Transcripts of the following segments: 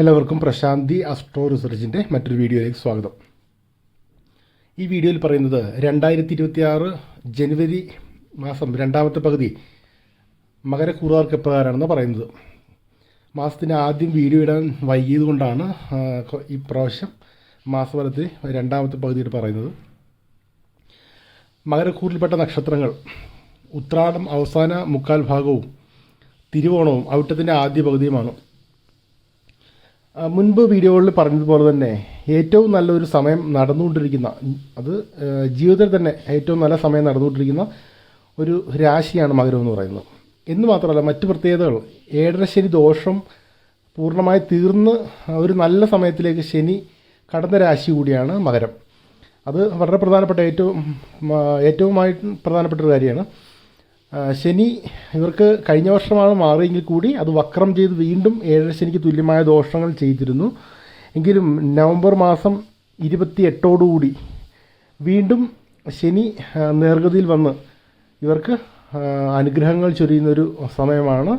എല്ലാവർക്കും പ്രശാന്തി അസ്ട്രോ റിസർച്ചിന്റെ മറ്റൊരു വീഡിയോയിലേക്ക് സ്വാഗതം. ഈ വീഡിയോയിൽ പറയുന്നത് രണ്ടായിരത്തി ഇരുപത്തി ആറ് ജനുവരി മാസം രണ്ടാമത്തെ പകുതി മകരക്കൂറുകാർക്ക് എപ്രകാരമാണെന്ന് പറയുന്നത്. മാസത്തിന് ആദ്യം വീഡിയോ ഇടാൻ വൈകിയത് കൊണ്ടാണ് ഈ പ്രാവശ്യം മാസഫലത്തിൽ രണ്ടാമത്തെ പകുതിയിൽ പറയുന്നത്. മകരക്കൂറിൽപ്പെട്ട നക്ഷത്രങ്ങൾ ഉത്രാടം അവസാന മുക്കാൽ ഭാഗവും തിരുവോണവും അവിട്ടത്തിന്റെ ആദ്യ പകുതിയുമാണ്. മുൻപ് വീഡിയോകളിൽ പറഞ്ഞതുപോലെ തന്നെ ഏറ്റവും നല്ലൊരു സമയം നടന്നുകൊണ്ടിരിക്കുന്ന അത് ജീവിതത്തിൽ തന്നെ ഏറ്റവും നല്ല സമയം നടന്നുകൊണ്ടിരിക്കുന്ന ഒരു രാശിയാണ് മകരം എന്ന് പറയുന്നത്. എന്ന് മാത്രമല്ല മറ്റു പ്രത്യേകതകൾ. ഏഴര ശനി ദോഷം പൂർണമായി തീർന്ന് ഒരു നല്ല സമയത്തിലേക്ക് ശനി കടന്ന രാശി കൂടിയാണ് മകരം. അത് വളരെ പ്രധാനപ്പെട്ട ഏറ്റവും ഏറ്റവുമായി പ്രധാനപ്പെട്ട ഒരു കാര്യമാണ്. ശനി ഇവർക്ക് കഴിഞ്ഞ വർഷമാണ് മാറിയെങ്കിൽ കൂടി അത് വക്രം ചെയ്ത് വീണ്ടും ഏഴര ശനിക്ക് തുല്യമായ ദോഷങ്ങൾ ചെയ്തിരുന്നു. എങ്കിലും നവംബർ മാസം ഇരുപത്തി എട്ടോടുകൂടി വീണ്ടും ശനി നേർഗതിയിൽ വന്ന് ഇവർക്ക് അനുഗ്രഹങ്ങൾ ചൊരിയുന്നൊരു സമയമാണ്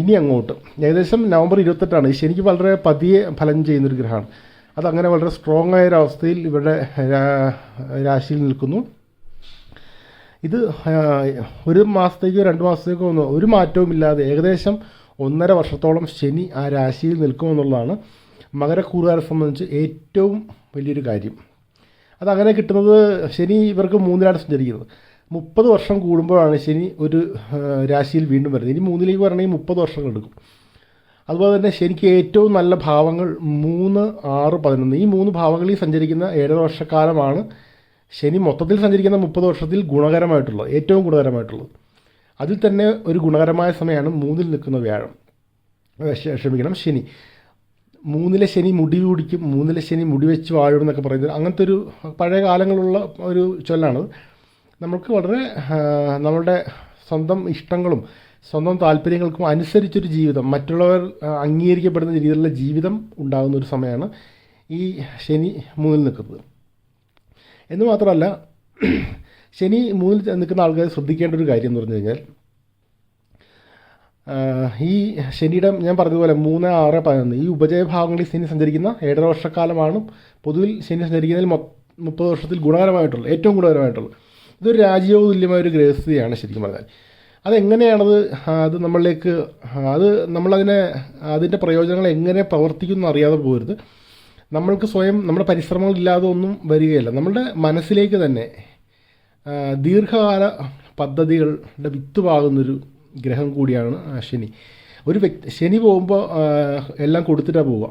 ഇനി അങ്ങോട്ട്. ഏകദേശം നവംബർ ഇരുപത്തെട്ടാണ്. ശനിക്ക് വളരെ പതിയെ ഫലം ചെയ്യുന്നൊരു ഗ്രഹമാണ്. അതങ്ങനെ വളരെ സ്ട്രോങ് ആയ ഒരു അവസ്ഥയിൽ ഇവരുടെ രാശിയിൽ നിൽക്കുന്നു. ഇത് ഒരു മാസത്തേക്കോ രണ്ട് മാസത്തേക്കോ ഒന്നും ഒരു മാറ്റവും ഇല്ലാതെ ഏകദേശം ഒന്നര വർഷത്തോളം ശനി ആ രാശിയിൽ നിൽക്കുമെന്നുള്ളതാണ് മകരക്കൂറുകാരെ സംബന്ധിച്ച് ഏറ്റവും വലിയൊരു കാര്യം. അതങ്ങനെ കിട്ടുന്നത് ശനി ഇവർക്ക് മൂന്നിലാണ് സഞ്ചരിക്കുന്നത്. മുപ്പത് വർഷം കൂടുമ്പോഴാണ് ശനി ഒരു രാശിയിൽ വീണ്ടും വരുന്നത്. ഇനി മൂന്നിലേക്ക് വരണമെങ്കിൽ മുപ്പത് വർഷങ്ങൾ എടുക്കും. അതുപോലെ തന്നെ ശനിക്ക് ഏറ്റവും നല്ല ഭാവങ്ങൾ മൂന്ന് ആറ് പതിനൊന്ന്. ഈ മൂന്ന് ഭാവങ്ങളിൽ സഞ്ചരിക്കുന്ന ഏഴര വർഷക്കാലമാണ് ശനി മൊത്തത്തിൽ സഞ്ചരിക്കുന്ന മുപ്പത് വർഷത്തിൽ ഗുണകരമായിട്ടുള്ളത് ഏറ്റവും ഗുണകരമായിട്ടുള്ളത്. അതിൽ തന്നെ ഒരു ഗുണകരമായ സമയമാണ് മൂന്നിൽ നിൽക്കുന്ന വ്യാഴം. ക്ഷമിക്കണം ശനി. മൂന്നിലെ ശനി മുടി കുടിക്കും മൂന്നിലെ ശനി മുടി വെച്ച് വാഴും എന്നൊക്കെ പറയുന്നത് അങ്ങനത്തെ ഒരു പഴയ കാലങ്ങളുള്ള ഒരു ചൊല്ലാണ്. നമുക്ക് വളരെ നമ്മളുടെ സ്വന്തം ഇഷ്ടങ്ങളും സ്വന്തം താല്പര്യങ്ങൾക്കും അനുസരിച്ചൊരു ജീവിതം മറ്റുള്ളവർ അംഗീകരിക്കപ്പെടുന്ന രീതിയിലുള്ള ജീവിതം ഉണ്ടാകുന്ന ഒരു സമയമാണ് ഈ ശനി മൂന്നിൽ നിൽക്കുന്നത്. എന്ന് മാത്രമല്ല ശനി മൂന്നിൽ നിൽക്കുന്ന ആൾക്കാർ ശ്രദ്ധിക്കേണ്ട ഒരു കാര്യം എന്ന് പറഞ്ഞു കഴിഞ്ഞാൽ ഈ ശനിയുടെ ഞാൻ പറഞ്ഞതുപോലെ മൂന്ന് ആറ് പതിനൊന്ന് ഈ ഉപജയ ഭാഗങ്ങളിൽ ശനി സഞ്ചരിക്കുന്ന ഏഴര വർഷക്കാലമാണ് പൊതുവിൽ ശനി സഞ്ചരിക്കുന്നതിൽ മുപ്പത് വർഷത്തിൽ ഗുണകരമായിട്ടുള്ള ഏറ്റവും ഗുണകരമായിട്ടുള്ള. ഇതൊരു രാജയോഗ തുല്യമായ ഒരു ഗ്രഹസ്ഥിതിയാണ് ശരിക്കും പറഞ്ഞാൽ. അതെങ്ങനെയാണത്? അത് നമ്മളിലേക്ക് അത് നമ്മളതിനെ അതിന്റെ പ്രയോജനങ്ങൾ എങ്ങനെ പ്രവർത്തിക്കുന്നു അറിയാതെ പോകരുത് നമ്മൾക്ക് സ്വയം നമ്മുടെ പരിശ്രമങ്ങളില്ലാതെ ഒന്നും വരികയില്ല. നമ്മളുടെ മനസ്സിലേക്ക് തന്നെ ദീർഘകാല പദ്ധതികളുടെ വിത്ത് പാകുന്നൊരു ഗ്രഹം കൂടിയാണ് ശനി. ഒരു വ്യക്തി ശനി പോകുമ്പോൾ എല്ലാം കൊടുത്തിട്ടാണ് പോവുക.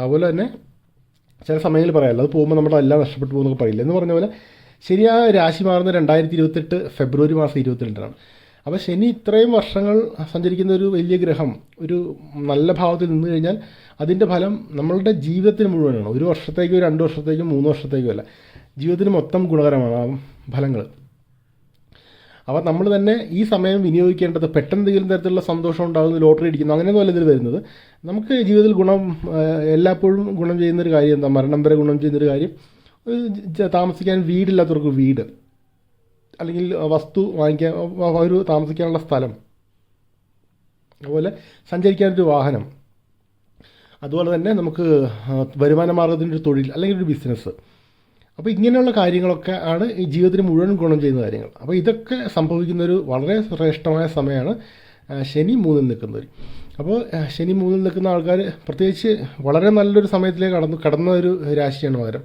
അതുപോലെ തന്നെ ചില സമയങ്ങളിൽ പറയാമല്ലോ അത് പോകുമ്പോൾ നമ്മുടെ എല്ലാം നഷ്ടപ്പെട്ടു പോകുന്നൊക്കെ പറയില്ല. എന്ന് പറഞ്ഞ പോലെ ശരിയായ രാശി മാറുന്ന രണ്ടായിരത്തി ഇരുപത്തെട്ട് ഫെബ്രുവരി മാസം ഇരുപത്തിരണ്ടിനാണ്. അപ്പോൾ ശനി ഇത്രയും വർഷങ്ങൾ സഞ്ചരിക്കുന്ന ഒരു വലിയ ഗ്രഹം ഒരു നല്ല ഭാവത്തിൽ നിന്ന് കഴിഞ്ഞാൽ അതിന്റെ ഫലം നമ്മളുടെ ജീവിതത്തിന് മുഴുവനാണ്. ഒരു വർഷത്തേക്കോ രണ്ട് വർഷത്തേക്കോ മൂന്ന് വർഷത്തേക്കോ അല്ല. ജീവിതത്തിന് മൊത്തം ഗുണകരമാണ് ആ ഫലങ്ങൾ. അപ്പോൾ നമ്മൾ തന്നെ ഈ സമയം വിനിയോഗിക്കേണ്ടത് പെട്ടെന്ന് എന്തെങ്കിലും തരത്തിലുള്ള സന്തോഷം ഉണ്ടാകുന്നു ലോട്ടറി അടിക്കുന്നു അങ്ങനെയൊന്നും അല്ല ഇതിൽ വരുന്നത്. നമുക്ക് ജീവിതത്തിൽ ഗുണം എല്ലായ്പ്പോഴും ഗുണം ചെയ്യുന്നൊരു കാര്യം എന്താ? മരണം വരെ ഗുണം ചെയ്യുന്നൊരു കാര്യം താമസിക്കാൻ വീടില്ലാത്തവർക്ക് വീട് അല്ലെങ്കിൽ വസ്തു വാങ്ങിക്കാൻ ഒരു താമസിക്കാനുള്ള സ്ഥലം അതുപോലെ സഞ്ചരിക്കാനൊരു വാഹനം അതുപോലെ തന്നെ നമുക്ക് വരുമാന മാർഗത്തിന്റെ ഒരു തൊഴിൽ അല്ലെങ്കിൽ ഒരു ബിസിനസ് അപ്പോൾ ഇങ്ങനെയുള്ള കാര്യങ്ങളൊക്കെ ആണ് ഈ ജീവിതത്തിന് മുഴുവൻ ഗുണം ചെയ്യുന്ന കാര്യങ്ങൾ. അപ്പോൾ ഇതൊക്കെ സംഭവിക്കുന്ന ഒരു വളരെ ശ്രേഷ്ഠമായ സമയമാണ് ശനി മൂന്നിൽ നിൽക്കുന്നവർ അപ്പോൾ ശനി മൂന്നിൽ നിൽക്കുന്ന ആൾക്കാർ പ്രത്യേകിച്ച് വളരെ നല്ലൊരു സമയത്തിലേക്ക് കടന്നു കടന്ന ഒരു രാശിയാണ് മകരം.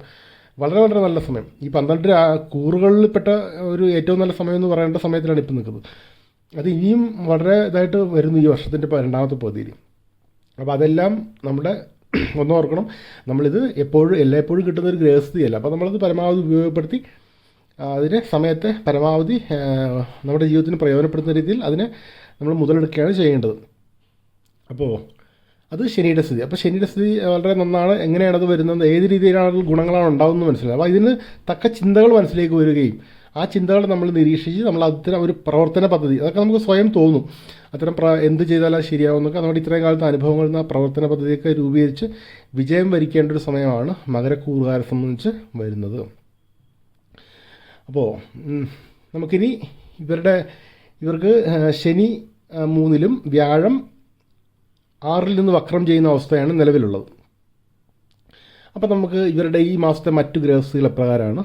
വളരെ വളരെ നല്ല സമയം. ഈ പന്ത്രണ്ട് കൂറുകളിൽപ്പെട്ട ഒരു ഏറ്റവും നല്ല സമയം എന്ന് പറയേണ്ട സമയത്തിലാണ് ഇപ്പം നിൽക്കുന്നത്. അത് ഇനിയും വളരെ ഇതായിട്ട് വരുന്നു ഈ വർഷത്തിന്റെ രണ്ടാമത്തെ പകുതിയിൽ. അപ്പോൾ അതെല്ലാം നമ്മുടെ ഒന്ന് ഓർക്കണം. നമ്മളിത് എപ്പോഴും എല്ലായ്പ്പോഴും കിട്ടുന്ന ഒരു ഗ്രഹസ്ഥിതിയല്ല. അപ്പോൾ നമ്മളത് പരമാവധി ഉപയോഗപ്പെടുത്തി അതിനെ സമയത്തെ പരമാവധി നമ്മുടെ ജീവിതത്തിന് പ്രയോജനപ്പെടുത്തുന്ന രീതിയിൽ അതിനെ നമ്മൾ മുതലെടുക്കുകയാണ് ചെയ്യേണ്ടത്. അപ്പോൾ അത് ശനിയുടെ സ്ഥിതി. അപ്പോൾ ശനിയുടെ സ്ഥിതി വളരെ നന്നാണ്. എങ്ങനെയാണത് വരുന്നത്? ഏത് രീതിയിലാണ് ഗുണങ്ങളാണ് ഉണ്ടാകുന്നത് മനസ്സിലാവും അപ്പോൾ ഇതിന് തക്ക ചിന്തകൾ മനസ്സിലേക്ക് വരികയും ആ ചിന്തകൾ നമ്മൾ നിരീക്ഷിച്ച് നമ്മൾ അത്തരം ഒരു പ്രവർത്തന പദ്ധതി. അതൊക്കെ നമുക്ക് സ്വയം തോന്നും. അത്തരം പ്ര എന്ത് ചെയ്താലാണ് ശരിയാവും എന്നൊക്കെ നമ്മുടെ ഇത്രയും കാലത്തെ അനുഭവങ്ങളിൽ നിന്ന് പ്രവർത്തന പദ്ധതിയൊക്കെ രൂപീകരിച്ച് വിജയം വരിക്കേണ്ട ഒരു സമയമാണ് മകരക്കൂറുകാരെ സംബന്ധിച്ച് വരുന്നത്. അപ്പോൾ നമുക്കിനി ഇവരുടെ ഇവർക്ക് ശനി മൂന്നിലും വ്യാഴം ആറിൽ നിന്ന് വക്രം ചെയ്യുന്ന അവസ്ഥയാണ് നിലവിലുള്ളത്. അപ്പോൾ നമുക്ക് ഇവരുടെ ഈ മാസത്തെ മറ്റു ഗ്രഹസ്ഥികൾ എപ്രകാരമാണ്?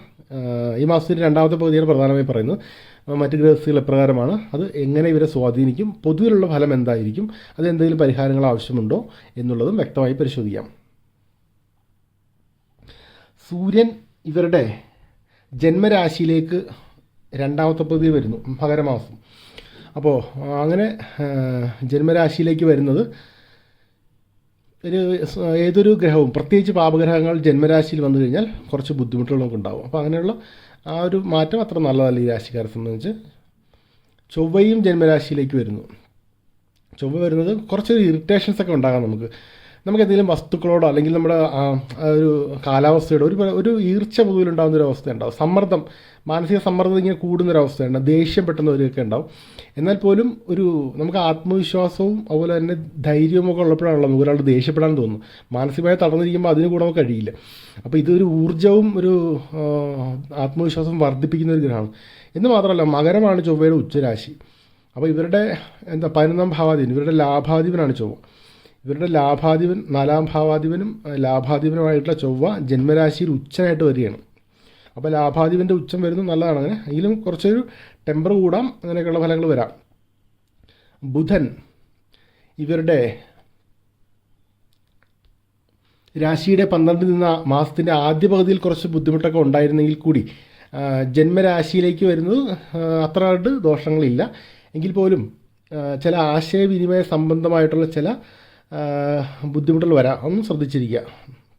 ഈ മാസത്തിന്റെ രണ്ടാമത്തെ പകുതിയാണ് പ്രധാനമായി പറയുന്നത്. മറ്റ് ഗ്രഹസ്ഥികൾ എപ്രകാരമാണ്? അത് എങ്ങനെ ഇവരെ സ്വാധീനിക്കും? പൊതുവിലുള്ള ഫലം എന്തായിരിക്കും? അത് എന്തെങ്കിലും പരിഹാരങ്ങൾ ആവശ്യമുണ്ടോ എന്നുള്ളതും വ്യക്തമായി പരിശോധിക്കാം. സൂര്യൻ ഇവരുടെ ജന്മരാശിയിലേക്ക് രണ്ടാമത്തെ പകുതി വരുന്നു മകരമാസം. അപ്പോൾ അങ്ങനെ ജന്മരാശിയിലേക്ക് വരുന്നത് ഒരു ഏതൊരു ഗ്രഹവും പ്രത്യേകിച്ച് പാപഗ്രഹങ്ങൾ ജന്മരാശിയിൽ വന്നു കഴിഞ്ഞാൽ കുറച്ച് ബുദ്ധിമുട്ടുകൾ നമുക്ക് ഉണ്ടാവും. അപ്പോൾ അങ്ങനെയുള്ള ആ ഒരു മാറ്റം അത്ര നല്ലതല്ല ഈ രാശിക്കാരെ സംബന്ധിച്ച്. ചൊവ്വയും ജന്മരാശിയിലേക്ക് വരുന്നു. ചൊവ്വ വരുന്നത് കുറച്ചൊരു ഇറിറ്റേഷൻസ് ഒക്കെ ഉണ്ടാകാം നമുക്ക്. നമുക്ക് എന്തെങ്കിലും വസ്തുക്കളോടോ അല്ലെങ്കിൽ നമ്മുടെ ഒരു കാലാവസ്ഥയോടോ ഒരു ഒരു ഈർച്ച പൊതുവിലുണ്ടാകുന്ന ഒരു അവസ്ഥ ഉണ്ടാവും. സമ്മർദ്ദം മാനസിക സമ്മർദ്ദം ഇങ്ങനെ കൂടുന്നൊരവസ്ഥയുണ്ട് ദേഷ്യം പെട്ടെന്ന് വരികയൊക്കെ ഉണ്ടാവും. എന്നാൽ പോലും ഒരു നമുക്ക് ആത്മവിശ്വാസവും അതുപോലെ തന്നെ ധൈര്യവും ഒക്കെ ഉള്ളപ്പോഴാണല്ലോ നമുക്ക് ഒരാൾ ദേഷ്യപ്പെടാൻ തോന്നുന്നു മാനസികമായി തളർന്നിരിക്കുമ്പോൾ അതിന് കൂടെ നമുക്ക് കഴിയില്ല. അപ്പോൾ ഇതൊരു ഊർജവും ഒരു ആത്മവിശ്വാസവും വർദ്ധിപ്പിക്കുന്ന ഒരു ഗ്രഹമാണ്. എന്ന് മാത്രമല്ല മകരമാണ് ചൊവ്വയുടെ ഉച്ചരാശി. അപ്പോൾ ഇവരുടെ എന്താ പതിനൊന്നാം ഭാവാധിപൻ ഇവരുടെ ലാഭാധിപനാണ് ചൊവ്വ. ഇവരുടെ ലാഭാധിപൻ നാലാം ഭാവാധിപനും ലാഭാധിപനുമായിട്ടുള്ള ചൊവ്വ ജന്മരാശിയിൽ ഉച്ചനായിട്ട് വരികയാണ്. അപ്പോൾ ലാഭാധിപന്റെ ഉച്ചം വരുന്നത് നല്ലതാണ് അങ്ങനെ. എങ്കിലും കുറച്ചൊരു ടെമ്പർ കൂടാം അങ്ങനെയൊക്കെയുള്ള ഫലങ്ങൾ വരാം. ബുധൻ ഇവരുടെ രാശിയുടെ പന്ത്രണ്ടിൽ നിന്ന് മാസത്തിന്റെ ആദ്യ പകുതിയിൽ കുറച്ച് ബുദ്ധിമുട്ടൊക്കെ ഉണ്ടായിരുന്നെങ്കിൽ കൂടി ജന്മരാശിയിലേക്ക് വരുന്നത് അത്ര ദോഷങ്ങളില്ല. എങ്കിൽ പോലും ചില ആശയവിനിമയ സംബന്ധമായിട്ടുള്ള ചില ബുദ്ധിമുട്ടുകൾ വരാം. ഒന്നും ശ്രദ്ധിച്ചിരിക്കുക.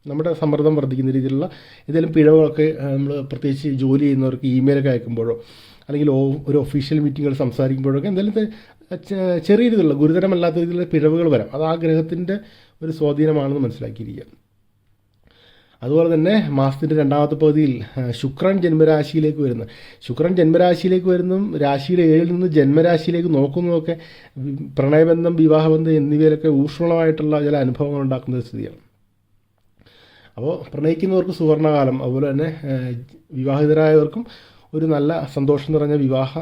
നമ്മുടെ സമ്മർദ്ദം വർദ്ധിക്കുന്ന രീതിയിലുള്ള എന്തെങ്കിലും പിഴവുകളൊക്കെ നമ്മൾ പ്രത്യേകിച്ച് ജോലി ചെയ്യുന്നവർക്ക് ഇമെയിലൊക്കെ അയക്കുമ്പോഴോ അല്ലെങ്കിൽ ഒരു ഒഫീഷ്യൽ മീറ്റിങ്ങുകൾ സംസാരിക്കുമ്പോഴൊക്കെ എന്തെങ്കിലും ചെറിയ രീതിയിലുള്ള ഗുരുതരമല്ലാത്ത രീതിയിലുള്ള പിഴവുകൾ വരാം. അത് ആ ഗ്രഹത്തിന്റെ ഒരു സ്വാധീനമാണെന്ന് മനസ്സിലാക്കിയിരിക്കുക. അതുപോലെ തന്നെ മാസത്തിന്റെ രണ്ടാമത്തെ പകുതിയിൽ ശുക്രൻ ജന്മരാശിയിലേക്ക് വരുന്ന. ശുക്രൻ ജന്മരാശിയിലേക്ക് വരുന്നതും രാശിയുടെ ഏഴിൽ നിന്ന് ജന്മരാശിയിലേക്ക് നോക്കുന്നതൊക്കെ പ്രണയബന്ധം വിവാഹബന്ധം എന്നിവയിലൊക്കെ ഊഷ്മളമായിട്ടുള്ള ചില അനുഭവങ്ങൾ ഉണ്ടാക്കുന്ന സ്ഥിതിയാണ്. അപ്പോൾ പ്രണയിക്കുന്നവർക്ക് സുവർണകാലം അതുപോലെ തന്നെ വിവാഹിതരായവർക്കും ഒരു നല്ല സന്തോഷം നിറഞ്ഞ വിവാഹ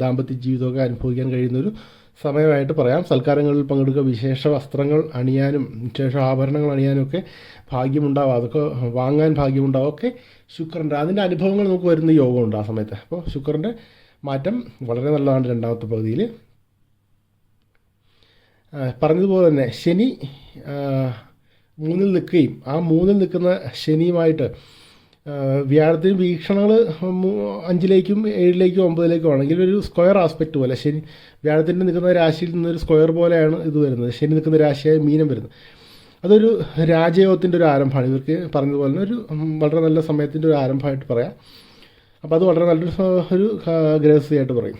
ദാമ്പത്യ ജീവിതമൊക്കെ അനുഭവിക്കാൻ കഴിയുന്ന ഒരു സമയമായിട്ട് പറയാം. സൽക്കാരങ്ങളിൽ പങ്കെടുക്കുക വിശേഷ വസ്ത്രങ്ങൾ അണിയാനും വിശേഷ ആഭരണങ്ങൾ അണിയാനും ഒക്കെ ഭാഗ്യമുണ്ടാവുക അതൊക്കെ വാങ്ങാൻ ഭാഗ്യമുണ്ടാവുക ഒക്കെ ശുക്രന്റെ അതിന്റെ അനുഭവങ്ങൾ നമുക്ക് വരുന്ന യോഗമുണ്ട് ആ സമയത്ത്. അപ്പോൾ ശുക്രന്റെ മാറ്റം വളരെ നല്ലതാണ് രണ്ടാമത്തെ പകുതിയിൽ. പറഞ്ഞതുപോലെ തന്നെ ശനി മൂന്നിൽ നിൽക്കുകയും ആ മൂന്നിൽ നിൽക്കുന്ന ശനിയുമായിട്ട് വ്യാഴത്തിന് വീക്ഷണങ്ങൾ അഞ്ചിലേക്കും ഏഴിലേക്കും ഒമ്പതിലേക്കും ആണെങ്കിൽ ഒരു സ്ക്വയർ ആസ്പെക്റ്റ് പോലെ. ശനി വ്യാഴത്തിന്റെ നിൽക്കുന്ന രാശിയിൽ നിന്നൊരു സ്ക്വയർ പോലെയാണ് ഇത് വരുന്നത്. ശനി നിൽക്കുന്ന രാശിയായ മീനം വരുന്നത്. അതൊരു രാജയോഗത്തിന്റെ ഒരു ആരംഭമാണ്. ഇവർക്ക് പറഞ്ഞതുപോലെ തന്നെ ഒരു വളരെ നല്ല സമയത്തിന്റെ ഒരു ആരംഭമായിട്ട് പറയാം. അപ്പോൾ അത് വളരെ നല്ലൊരു ഒരു ഗ്രഹസ്ഥയായിട്ട് പറയും.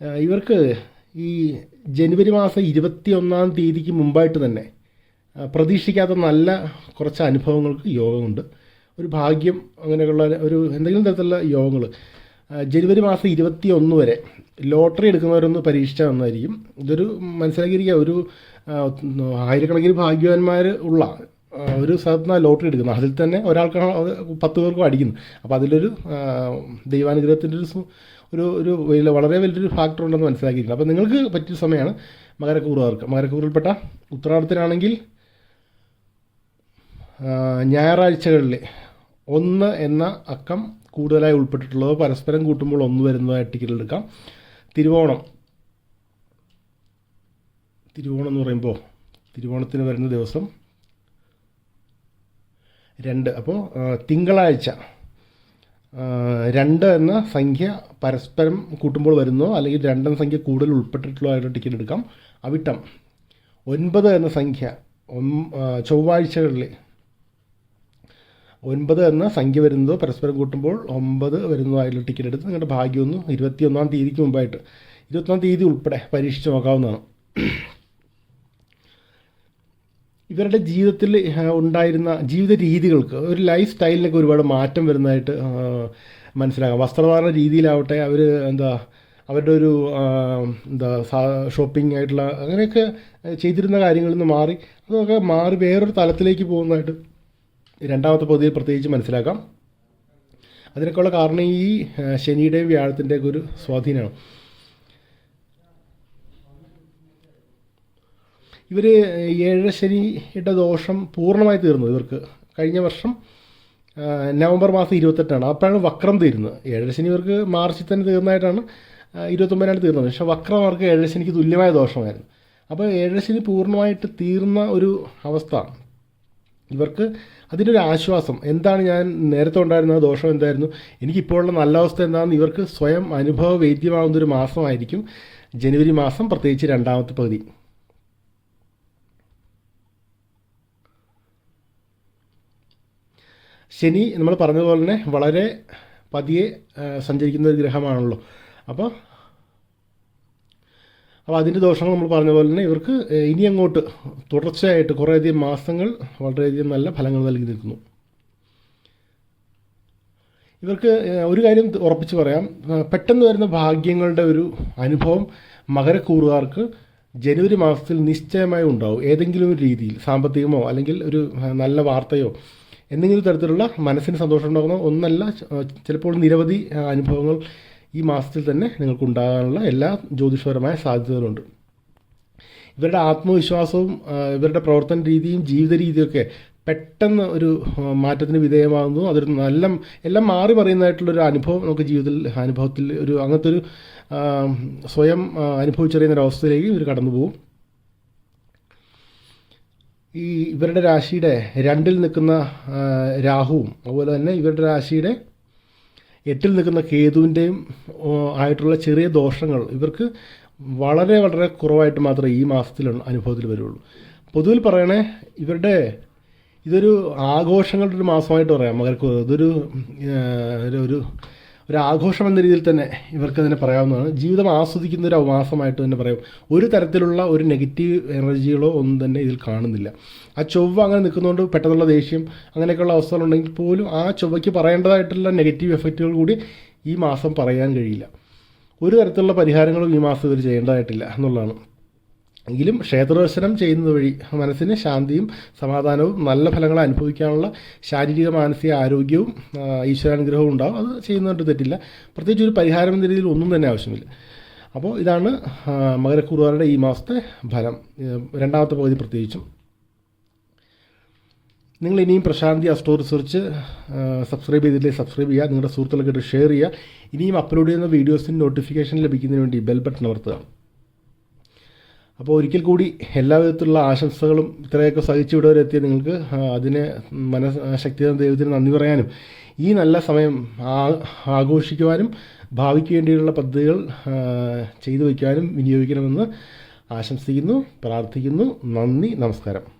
ഇവർക്ക് ഈ ജനുവരി മാസം ഇരുപത്തി ഒന്നാം തീയതിക്ക് മുമ്പായിട്ട് തന്നെ പ്രതീക്ഷിക്കാത്ത നല്ല കുറച്ച് അനുഭവങ്ങൾക്ക് യോഗമുണ്ട്. ഒരു ഭാഗ്യം അങ്ങനെയുള്ള ഒരു എന്തെങ്കിലും തരത്തിലുള്ള യോഗങ്ങൾ. ജനുവരി മാസം ഇരുപത്തി ഒന്ന് വരെ ലോട്ടറി എടുക്കുന്നവരൊന്ന് പരീക്ഷിച്ചാൽ നന്നായിരിക്കും. ഇതൊരു മനസ്സിലാക്കിയിരിക്കുക ഒരു ആയിരക്കണക്കിന് ഭാഗ്യവാന്മാർ ഉള്ള ഒരു സ്ഥലത്ത് ലോട്ടറി എടുക്കുന്നത്. അതിൽ തന്നെ ഒരാൾക്കാണ് പത്ത് പേർക്കും അടിക്കുന്നു. അപ്പോൾ അതിലൊരു ദൈവാനുഗ്രഹത്തിന്റെ ഒരു ഒരു ഒരു വലിയ വളരെ വലിയൊരു ഫാക്ടർ ഉണ്ടെന്ന് മനസ്സിലാക്കിയിരിക്കുന്നു അപ്പോൾ നിങ്ങൾക്ക് പറ്റിയ സമയമാണ് മകരക്കൂറുകാർക്ക്. മകരക്കൂറിൽപ്പെട്ട ഉത്തരാടത്തിനാണെങ്കിൽ ഞായറാഴ്ചകളിൽ ഒന്ന് എന്ന അക്കം കൂടുതലായി ഉൾപ്പെട്ടിട്ടുള്ളത് പരസ്പരം കൂട്ടുമ്പോൾ ഒന്ന് വരുന്നതായിട്ട് ടിക്കറ്റ് എടുക്കാം. തിരുവോണം. തിരുവോണം എന്ന് പറയുമ്പോൾ തിരുവോണത്തിന് വരുന്ന ദിവസം രണ്ട്. അപ്പോൾ തിങ്കളാഴ്ച. രണ്ട് എന്ന സംഖ്യ പരസ്പരം കൂട്ടുമ്പോൾ വരുന്നോ അല്ലെങ്കിൽ രണ്ടെന്ന സംഖ്യ കൂടുതൽ ഉൾപ്പെട്ടിട്ടുള്ളതായിട്ട് ടിക്കറ്റ് എടുക്കാം. അവിട്ടം. ഒൻപത് എന്ന സംഖ്യ ചൊവ്വാഴ്ചകളിൽ ഒൻപത് എന്ന സംഖ്യ വരുന്നത് പരസ്പരം കൂട്ടുമ്പോൾ ഒമ്പത് വരുന്നതായിട്ടുള്ള ടിക്കറ്റ് എടുത്ത് നിങ്ങളുടെ ഭാഗ്യമൊന്ന് ഇരുപത്തിയൊന്നാം തീയതിക്ക് മുമ്പായിട്ട്. ഇരുപത്തൊന്നാം തീയതി ഉൾപ്പെടെ പരീക്ഷിച്ച് നോക്കാവുന്നതാണ്. ഇവരുടെ ജീവിതത്തിൽ ഉണ്ടായിരുന്ന ജീവിത രീതികൾക്ക് ഒരു ലൈഫ് സ്റ്റൈലിനൊക്കെ ഒരുപാട് മാറ്റം വരുന്നതായിട്ട് മനസ്സിലാക്കാം. വസ്ത്രധാരണ രീതിയിലാവട്ടെ അവർ എന്താ അവരുടെ ഒരു എന്താ ഷോപ്പിംഗ് ആയിട്ടുള്ള അങ്ങനെയൊക്കെ ചെയ്തിരുന്ന കാര്യങ്ങളിൽ നിന്ന് മാറി അതൊക്കെ മാറി വേറൊരു തലത്തിലേക്ക് പോകുന്നതായിട്ട് രണ്ടാമത്തെ പകുതിയിൽ പ്രത്യേകിച്ച് മനസ്സിലാക്കാം. അതിനൊക്കെയുള്ള കാരണം ഈ ശനിയുടെയും വ്യാഴത്തിന്റെയൊക്കെ ഒരു സ്വാധീനമാണ്. ഇവർ ഏഴരശനിയുടെ ദോഷം പൂർണമായി തീർന്നു ഇവർക്ക്. കഴിഞ്ഞ വർഷം നവംബർ മാസം ഇരുപത്തെട്ടാണ്. അപ്പോഴാണ് വക്രം തീരുന്നത്. ഏഴരശനി ഇവർക്ക് മാർച്ചിൽ തന്നെ തീർന്നതായിട്ടാണ് ഇരുപത്തൊമ്പതിനാണ് തീർന്നത്. പക്ഷേ വക്രം അവർക്ക് ഏഴരശനിക്ക് തുല്യമായ ദോഷമായിരുന്നു. അപ്പോൾ ഏഴരശനി പൂർണമായിട്ട് തീർന്ന ഒരു അവസ്ഥ ഇവർക്ക് അതിനൊരു ആശ്വാസം. എന്താണ് ഞാൻ നേരത്തെ ഉണ്ടായിരുന്ന ദോഷം എന്തായിരുന്നു? എനിക്കിപ്പോഴുള്ള നല്ല അവസ്ഥ എന്താണെന്ന് ഇവർക്ക് സ്വയം അനുഭവ വേദ്യമാവുന്ന ഒരു മാസമായിരിക്കും ജനുവരി മാസം പ്രത്യേകിച്ച് രണ്ടാമത്തെ പകുതി. ശനി നമ്മൾ പറഞ്ഞതുപോലെ തന്നെ വളരെ പതിയെ സഞ്ചരിക്കുന്ന ഒരു ഗ്രഹമാണല്ലോ. അപ്പോൾ അപ്പോൾ അതിന്റെ ദോഷങ്ങൾ നമ്മൾ പറഞ്ഞ പോലെ തന്നെ ഇവർക്ക് ഇനി അങ്ങോട്ട് തുടർച്ചയായിട്ട് കുറേയധികം മാസങ്ങൾ വളരെയധികം നല്ല ഫലങ്ങൾ നൽകി നിൽക്കുന്നു. ഇവർക്ക് ഒരു കാര്യം ഉറപ്പിച്ച് പറയാം. പെട്ടെന്ന് വരുന്ന ഭാഗ്യങ്ങളുടെ ഒരു അനുഭവം മകരക്കൂറുകാർക്ക് ജനുവരി മാസത്തിൽ നിശ്ചയമായി ഉണ്ടാവും. ഏതെങ്കിലും ഒരു രീതിയിൽ സാമ്പത്തികമോ അല്ലെങ്കിൽ ഒരു നല്ല വാർത്തയോ എന്തെങ്കിലും തരത്തിലുള്ള മനസ്സിന് സന്തോഷം ഉണ്ടാകുന്ന ഒന്നല്ല ചിലപ്പോൾ നിരവധി അനുഭവങ്ങൾ ഈ മാസത്തിൽ തന്നെ നിങ്ങൾക്ക് ഉണ്ടാകാനുള്ള എല്ലാ ജ്യോതിഷപരമായ സാധ്യതകളുണ്ട്. ഇവരുടെ ആത്മവിശ്വാസവും ഇവരുടെ പ്രവർത്തന രീതിയും ജീവിത രീതിയൊക്കെ പെട്ടെന്ന് ഒരു മാറ്റത്തിന് വിധേയമാകുന്നു അതൊരു നല്ല എല്ലാം മാറി പറയുന്നതായിട്ടുള്ളൊരു അനുഭവം നമുക്ക് ജീവിതത്തിൽ അനുഭവത്തിൽ ഒരു അങ്ങനത്തെ ഒരു സ്വയം അനുഭവിച്ചറിയുന്ന ഒരു അവസ്ഥയിലേക്ക് ഇവർ കടന്നു പോകും ഈ ഇവരുടെ രാശിയുടെ രണ്ടിൽ നിൽക്കുന്ന രാഹുവും അതുപോലെ തന്നെ ഇവരുടെ രാശിയുടെ എട്ടിൽ നിൽക്കുന്ന കേതുവിന്റെയും ആയിട്ടുള്ള ചെറിയ ദോഷങ്ങൾ ഇവർക്ക് വളരെ വളരെ കുറവായിട്ട് മാത്രമേ ഈ മാസത്തിൽ അനുഭവത്തിൽ വരുള്ളൂ. പൊതുവിൽ പറയണേ ഇവരുടെ ഇതൊരു ആഘോഷങ്ങളുടെ ഒരു മാസമായിട്ട് പറയാം. മകർക്ക് ഇതൊരു ഒരു- ഒരു ആഘോഷം എന്ന രീതിയിൽ തന്നെ ഇവർക്ക് അതിനെ പറയാവുന്നതാണ്. ജീവിതം ആസ്വദിക്കുന്ന ഒരു അവമാസമായിട്ട് തന്നെ പറയാം. ഒരു തരത്തിലുള്ള ഒരു നെഗറ്റീവ് എനർജികളോ ഒന്നും തന്നെ ഇതിൽ കാണുന്നില്ല. ആ ചൊവ്വ അങ്ങനെ നിൽക്കുന്നതുകൊണ്ട് പെട്ടെന്നുള്ള ദേഷ്യം അങ്ങനെയൊക്കെയുള്ള അവസ്ഥകളുണ്ടെങ്കിൽ പോലും ആ ചൊവ്വയ്ക്ക് പറയേണ്ടതായിട്ടുള്ള നെഗറ്റീവ് എഫക്റ്റുകൾ കൂടി ഈ മാസം പറയാൻ കഴിയില്ല. ഒരു തരത്തിലുള്ള പരിഹാരങ്ങളും ഈ മാസം ഇവർ ചെയ്യേണ്ടതായിട്ടില്ല എന്നുള്ളതാണ്. എങ്കിലും ക്ഷേത്രദർശനം ചെയ്യുന്നത് വഴി മനസ്സിന് ശാന്തിയും സമാധാനവും നല്ല ഫലങ്ങൾ അനുഭവിക്കാനുള്ള ശാരീരിക മാനസിക ആരോഗ്യവും ഈശ്വരാനുഗ്രഹവും ഉണ്ടാവും. അത് ചെയ്യുന്നതുകൊണ്ട് തെറ്റില്ല. പ്രത്യേകിച്ച് ഒരു പരിഹാരം എന്ന രീതിയിൽ ഒന്നും തന്നെ ആവശ്യമില്ല. അപ്പോൾ ഇതാണ് മകരക്കുറുവാരുടെ ഈ മാസത്തെ ഫലം. രണ്ടാമത്തെ പകുതി പ്രത്യേകിച്ചും. നിങ്ങൾ ഇനിയും പ്രശാന്തി അസ്റ്റോ റിസർച്ച് സബ്സ്ക്രൈബ് ചെയ്തില്ലേ സബ്സ്ക്രൈബ് ചെയ്യുക. നിങ്ങളുടെ സുഹൃത്തുക്കൾക്കായിട്ട് ഷെയർ ചെയ്യുക. ഇനിയും അപ്ലോഡ് ചെയ്യുന്ന വീഡിയോസിന് നോട്ടിഫിക്കേഷൻ ലഭിക്കുന്നതിന് വേണ്ടി ബെൽ ബട്ടൺ അമർത്തുക. അപ്പോൾ ഒരിക്കൽ കൂടി എല്ലാ വിധത്തിലുള്ള ആശംസകളും ഇത്രയൊക്കെ സഹിച്ചു ഇവിടെ എത്തിയ നിങ്ങൾക്ക് അതിന് മനഃശക്തി ശക്തി ദൈവത്തിന് നന്ദി പറയാനും ഈ നല്ല സമയം ആഘോഷിക്കുവാനും ഭാവിക്ക് വേണ്ടിയുള്ള പദ്ധതികൾ ചെയ്തു വയ്ക്കുവാനും വിനിയോഗിക്കണമെന്ന് ആശംസിക്കുന്നു പ്രാർത്ഥിക്കുന്നു. നന്ദി നമസ്കാരം.